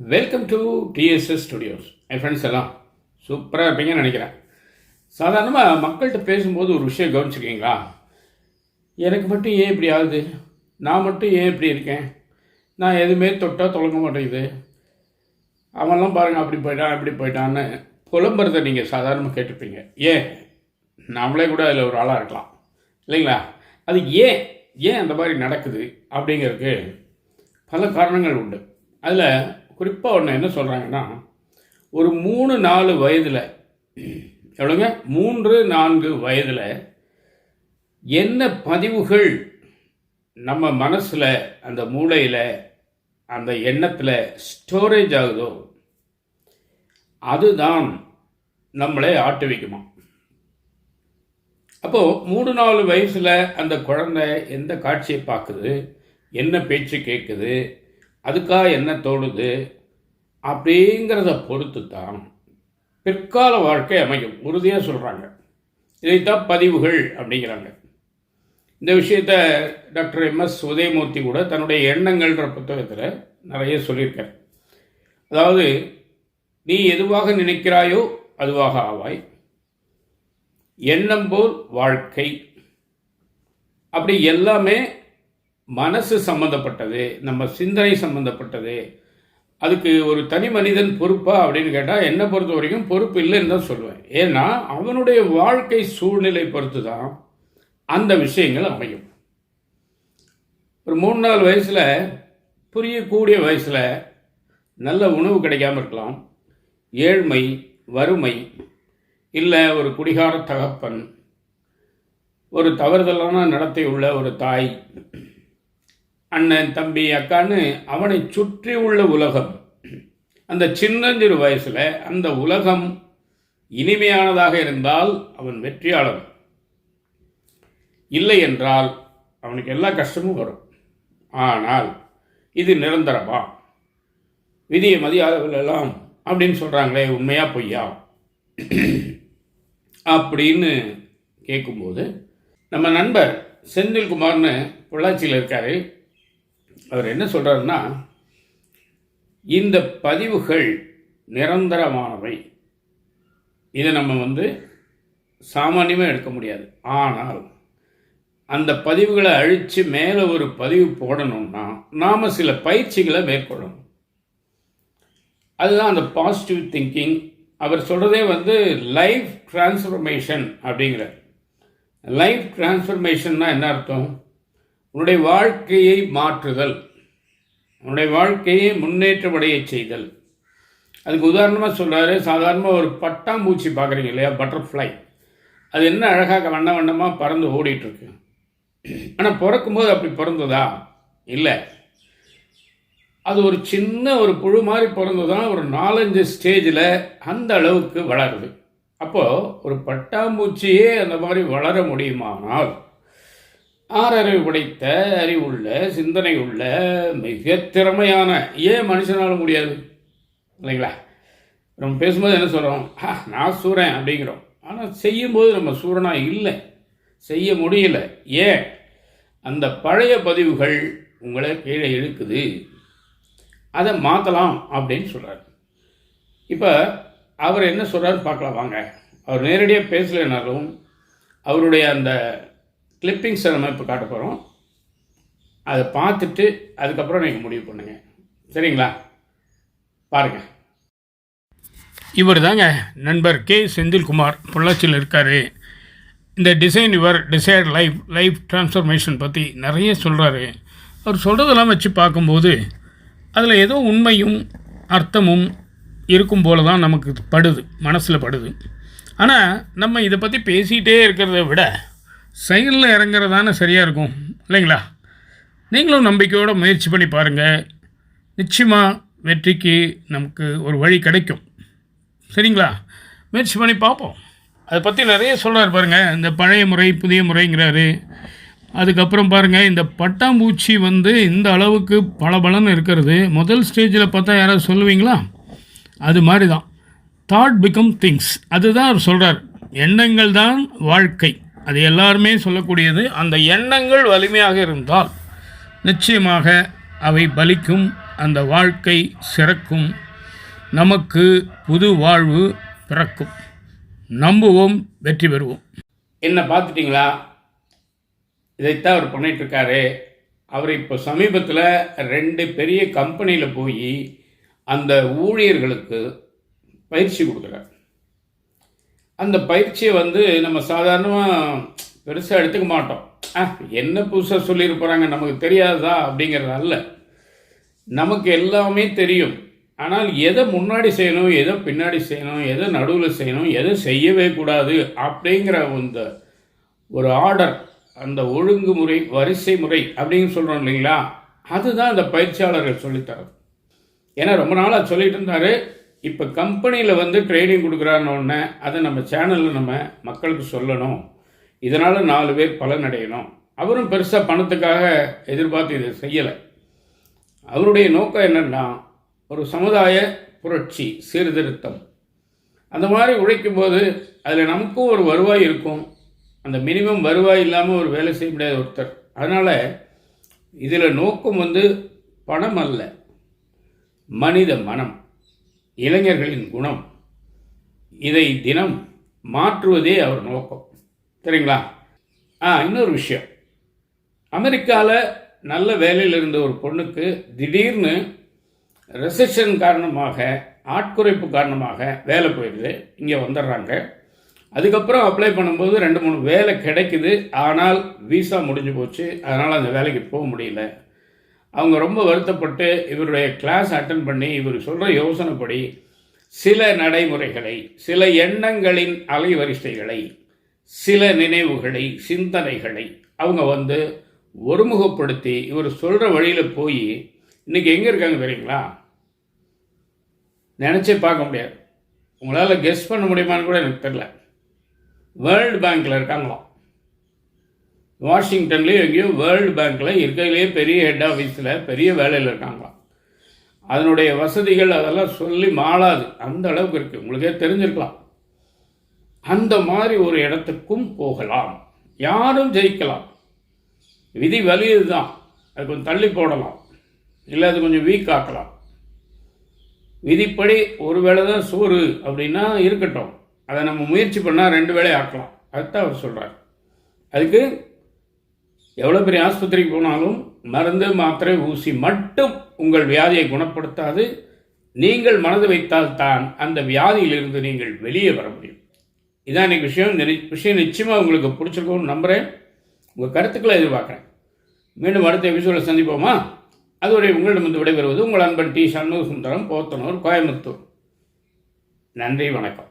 Welcome to TDS studios என் friends எல்லாம் சூப்பராக இருப்பீங்கன்னு நினைக்கிறேன். சாதாரணமாக மக்கள்கிட்ட பேசும்போது ஒரு விஷயம் கவனிச்சிருக்கீங்களா? எனக்கு மட்டும் ஏன் இப்படி ஆகுது? நான் மட்டும் ஏன் இப்படி இருக்கேன்? நான் எதுவுமே தொட்டால் தொடங்க மாட்டேங்குது. அவன்லாம் பாருங்கள் அப்படி போயிட்டான் இப்படி போயிட்டான்னு புலம்புறதை நீங்கள் சாதாரணமாக கேட்டிருப்பீங்க. ஏன்? நாமளே கூட அதில் ஒரு ஆளாக இருக்கலாம். இல்லைங்களா? அது ஏன்? ஏன் அந்த மாதிரி நடக்குது அப்படிங்கிறதுக்கு பல காரணங்கள் உண்டு. அதில் குறிப்பாக ஒன்று என்ன சொல்கிறாங்கன்னா ஒரு மூணு நாலு வயதில் எவ்வளோங்க மூன்று நான்கு வயதில் என்ன பதிவுகள் நம்ம மனசில் அந்த மூளையில் அந்த எண்ணத்தில் ஸ்டோரேஜ் ஆகுதோ அதுதான் நம்மளை ஆட்டு வைக்குமா. அப்போது மூணு நாலு வயசில் அந்த குழந்தை எந்த காட்சியை பார்க்குது என்ன பேச்சு கேட்குது அதுக்காக என்ன தோணுது அப்படிங்கிறத பொறுத்து தான் பிற்கால வாழ்க்கை அமையும். உறுதியாக சொல்கிறாங்க இதைத்தான் பதிவுகள் அப்படிங்கிறாங்க. இந்த விஷயத்த டாக்டர் எம்எஸ் உதயமூர்த்தி கூட தன்னுடைய எண்ணங்கள்ன்ற புத்தகத்தில் நிறைய சொல்லியிருக்கார். அதாவது நீ எதுவாக நினைக்கிறாயோ அதுவாக ஆவாய். எண்ணம் போல் வாழ்க்கை. அப்படி எல்லாமே மனசு சம்மந்தப்பட்டது நம்ம சிந்தனை சம்மந்தப்பட்டது அதுக்கு ஒரு தனி மனிதன் பொறுப்பா அப்படின்னு கேட்டால் என்னை பொறுத்த வரைக்கும் பொறுப்பு இல்லைன்னு தான் சொல்லுவேன். ஏன்னா அவனுடைய வாழ்க்கை சூழ்நிலை பொறுத்து தான் அந்த விஷயங்கள் அமையும். ஒரு மூணு நாலு வயசில் புரியக்கூடிய வயசில் நல்ல உணவு கிடைக்காம இருக்கலாம். ஏழ்மை வறுமை இல்லை ஒரு குடிகார தகப்பன் ஒரு தவறுதலான நடத்தை உள்ள ஒரு தாய் அண்ணன் தம்பி அக்கான்னு அவனை சுற்றி உள்ள உலகம். அந்த சின்னஞ்சிறு வயசில் அந்த உலகம் இனிமையானதாக இருந்தால் அவன் வெற்றியாளன். இல்லை என்றால் அவனுக்கு எல்லா கஷ்டமும் வரும். ஆனால் இது நிரந்தரமா? விதியை மதியாதவர்கள் எல்லாம் அப்படின்னு சொல்கிறாங்களே உண்மையா பொய்யா? அப்படின்னு கேட்கும்போது நம்ம நண்பர் செந்தில்குமார்னு பொள்ளாச்சியில் இருக்காரு. அவர் என்ன சொல்கிறாருன்னா இந்த பதிவுகள் நிரந்தரமானவை. இதை நம்ம வந்து சாமானியமாக எடுக்க முடியாது. ஆனால் அந்த பதிவுகளை அழித்து மேலே ஒரு பதிவு போடணும்னா நாம் சில பயிற்சிகளை மேற்கொள்ளணும். அதுதான் அந்த பாசிட்டிவ் திங்கிங் அவர் சொல்கிறதே வந்து லைஃப் டிரான்ஸ்ஃபர்மேஷன் அப்படிங்கிறார். லைஃப் டிரான்ஸ்ஃபர்மேஷன்னா என்ன அர்த்தம்? உன்னுடைய வாழ்க்கையை மாற்றுதல். உன்னுடைய வாழ்க்கையை முன்னேற்றமடைய செய்தல். அதுக்கு உதாரணமாக சொல்கிறாரு சாதாரணமாக ஒரு பட்டாம்பூச்சி பார்க்குறீங்க இல்லையா? பட்டர்ஃப்ளை. அது என்ன அழகாக வண்ண வண்ணமாக பறந்து ஓடிட்டுருக்கு. ஆனால் பிறக்கும்போது அப்படி பிறந்ததா? இல்லை. அது ஒரு சின்ன ஒரு புழு மாதிரி பிறந்ததுனா ஒரு நாலஞ்சு ஸ்டேஜில் அந்த அளவுக்கு வளருது. அப்போது ஒரு பட்டாம்பூச்சியே அந்த மாதிரி வளர முடியுமானால் ஆறறிவு படைத்த அறிவுள்ள சிந்தனை உள்ள மிக திறமையான ஏன் மனுஷனால முடியாது? இல்லைங்களா? நம்ம பேசும்போது என்ன சொல்கிறோம் ஆ நான் சூறேன் அப்படிங்கிறோம். ஆனால் செய்யும்போது நம்ம சூரனாக இல்லை. செய்ய முடியல. ஏன்? அந்த பழைய பதிவுகள் உங்களை கீழே இழுக்குது. அதை மாற்றலாம் அப்படின்னு சொல்கிறார் இப்போ அவர் என்ன சொல்கிறார் பார்க்கலாம் வாங்க. அவர் நேரடியாக பேசலைனாலும் அவருடைய அந்த கிளிப்பிங்ஸை நம்ம இப்போ காட்ட போகிறோம் அதை பார்த்துட்டு அதுக்கப்புறம் நீங்கள் முடிவு பண்ணுங்க. சரிங்களா? பாருங்கள் இவர் தாங்க நண்பர் கே. செந்தில்குமார். பொள்ளாச்சியில் இருக்கார். இந்த design your desire life life transformation பற்றி நிறைய சொல்கிறாரு அவர் சொல்கிறதெல்லாம் வச்சு பார்க்கும்போது அதில் ஏதோ உண்மையும் அர்த்தமும் இருக்கும் போல தான் நமக்கு படுது. மனசில் படுது. ஆனால் நம்ம இதை பற்றி பேசிகிட்டே இருக்கிறத விட செயலில் இறங்குறதானே சரியாக இருக்கும் இல்லைங்களா? நீங்களும் நம்பிக்கையோடு முயற்சி பண்ணி பாருங்கள் நிச்சயமாக வெற்றிக்கு நமக்கு ஒரு வழி கிடைக்கும். சரிங்களா? முயற்சி பண்ணி பார்ப்போம். அதை பற்றி நிறைய சொல்கிறார் பாருங்கள் இந்த பழைய முறை புதிய முறைங்கிறாரு. அதுக்கப்புறம் பாருங்கள் இந்த பட்டாம்பூச்சி வந்து இந்த அளவுக்கு பலபலன்னு இருக்கிறது. முதல் ஸ்டேஜில் பார்த்தா யாராவது சொல்லுவீங்களா? அது மாதிரி தான் தாட் பிகம் திங்ஸ் அதுதான் அவர் சொல்கிறார் எண்ணங்கள் தான் வாழ்க்கை. அது எல்லாருமே சொல்லக்கூடியது அந்த எண்ணங்கள் வலிமையாக இருந்தால் நிச்சயமாக அவை பலிக்கும் அந்த வாழ்க்கை சிறக்கும் நமக்கு புது வாழ்வு பிறக்கும். நம்புவோம் வெற்றி பெறுவோம். என்ன பார்த்துட்டிங்களா? இதைத்தான் அவர் பண்ணிட்டு அவர் இப்போ சமீபத்தில் ரெண்டு பெரிய கம்பெனியில் போய் அந்த ஊழியர்களுக்கு பயிற்சி கொடுக்குறார். அந்த பயிற்சியை வந்து நம்ம சாதாரணமாக பெருசாக எடுத்துக்க மாட்டோம். ஆ என்ன புதுசாக சொல்லியிருப்பாங்க நமக்கு தெரியாதா? அப்படிங்கிறது அல்ல. நமக்கு எல்லாமே தெரியும். ஆனால் எதை முன்னாடி செய்யணும் எதை பின்னாடி செய்யணும் எதை நடுவில் செய்யணும் எதை செய்யவே கூடாது அப்படிங்கிற அந்த ஒரு ஆர்டர் அந்த ஒழுங்குமுறை வரிசை முறை அப்படின்னு சொல்கிறோம் இல்லைங்களா? அதுதான் அந்த பயிற்சியாளர்கள் சொல்லித்தரது. ஏன்னா ரொம்ப நாளாக சொல்லிட்டு இருந்தாரு. இப்போ கம்பெனியில் வந்து ட்ரைனிங் கொடுக்குறான்னு அதை நம்ம சேனலில் நம்ம மக்களுக்கு சொல்லணும். இதனால் நாலு பேர் பலனடையணும் அவரும் பெருசாக பணத்துக்காக எதிர்பார்த்து இதை செய்யலை. அவருடைய நோக்கம் என்னென்னா ஒரு சமுதாய புரட்சி சீர்திருத்தம். அந்த மாதிரி உழைக்கும் போது அதில் நமக்கும் ஒரு வருவாய் இருக்கும். அந்த மினிமம் வருவாய் இல்லாமல் ஒரு வேலை செய்ய முடியாத ஒருத்தர். அதனால் இதில் நோக்கம் வந்து பணம் அல்ல மனித மனம். இளைஞர்களின் குணம். இதை தினம் மாற்றுவதே அவர் நோக்கம். சரிங்களா? ஆ இன்னொரு விஷயம். அமெரிக்காவில் நல்ல வேலையில் இருந்த ஒரு பொண்ணுக்கு திடீர்னு ரெசிஷன் காரணமாக ஆட்குறைப்பு காரணமாக வேலை போயிடுது. இங்கே வந்துடுறாங்க. அதுக்கப்புறம் அப்ளை பண்ணும்போது ரெண்டு மூணு வேலை கிடைக்குது. ஆனால் விசா முடிஞ்சு போச்சு. அதனால் அந்த வேலைக்கு போக முடியல. அவங்க ரொம்ப வருத்தப்பட்டு இவருடைய கிளாஸ் அட்டன் பண்ணி இவர் சொல்கிற யோசனைப்படி சில நடைமுறைகளை சில எண்ணங்களின் அலைவரிசைகளை சில நினைவுகளை சிந்தனைகளை அவங்க வந்து ஒருமுகப்படுத்தி இவர் சொல்கிற வழியில் போய் இன்றைக்கி எங்கே இருக்காங்க தெரியுங்களா? நினச்சே பார்க்க முடியாது. உங்களால் கெஸ் பண்ண முடியுமான்னு கூட எனக்கு தெரில வேர்ல்டு பேங்க்கில் இருக்காங்களாம். வாஷிங்டன்லேயும் எங்கேயோ வேர்ல்டு பேங்க்கில் இருக்கையிலேயே பெரிய ஹெட் ஆஃபீஸில் பெரிய வேலையில் இருக்காங்களாம் அதனுடைய வசதிகள் அதெல்லாம் சொல்லி மாளாது. அந்த அளவுக்கு இருக்குது உங்களுக்கே தெரிஞ்சிருக்கலாம். அந்த மாதிரி ஒரு இடத்துக்கும் போகலாம். யாரும் ஜெயிக்கலாம். விதி வலியுது தான் அது கொஞ்சம் தள்ளி போடலாம். இல்லை அது கொஞ்சம் வீக் ஆக்கலாம். விதிப்படி ஒரு வேளை தான் சோறு அப்படின்னா இருக்கட்டும். அதை நம்ம முயற்சி பண்ணால் ரெண்டு வேளை ஆக்கலாம். அதுதான் அவர் சொல்கிறார் அதுக்கு எவ்வளோ பெரிய ஆஸ்பத்திரிக்கு போனாலும் மருந்து மாத்திரை ஊசி மட்டும் உங்கள் வியாதியை குணப்படுத்தாது. நீங்கள் மனது வைத்தால் தான் அந்த வியாதியிலிருந்து நீங்கள் வெளியே வர முடியும். இதான் இன்னைக்கு விஷயம். இந்த விஷயம் நிச்சயமாக உங்களுக்கு பிடிச்சிருக்கும்னு நம்புகிறேன் உங்கள் கருத்துக்களை எதிர்பார்க்குறேன். மீண்டும் அடுத்த எபிசோடில் சந்திப்போமா? அதுவரை உங்களிடம் வந்து விடைபெறுவது உங்கள் அன்பன் டி. சண்முக சுந்தரம் போத்தனூர் கோயம்புத்தூர். நன்றி வணக்கம்.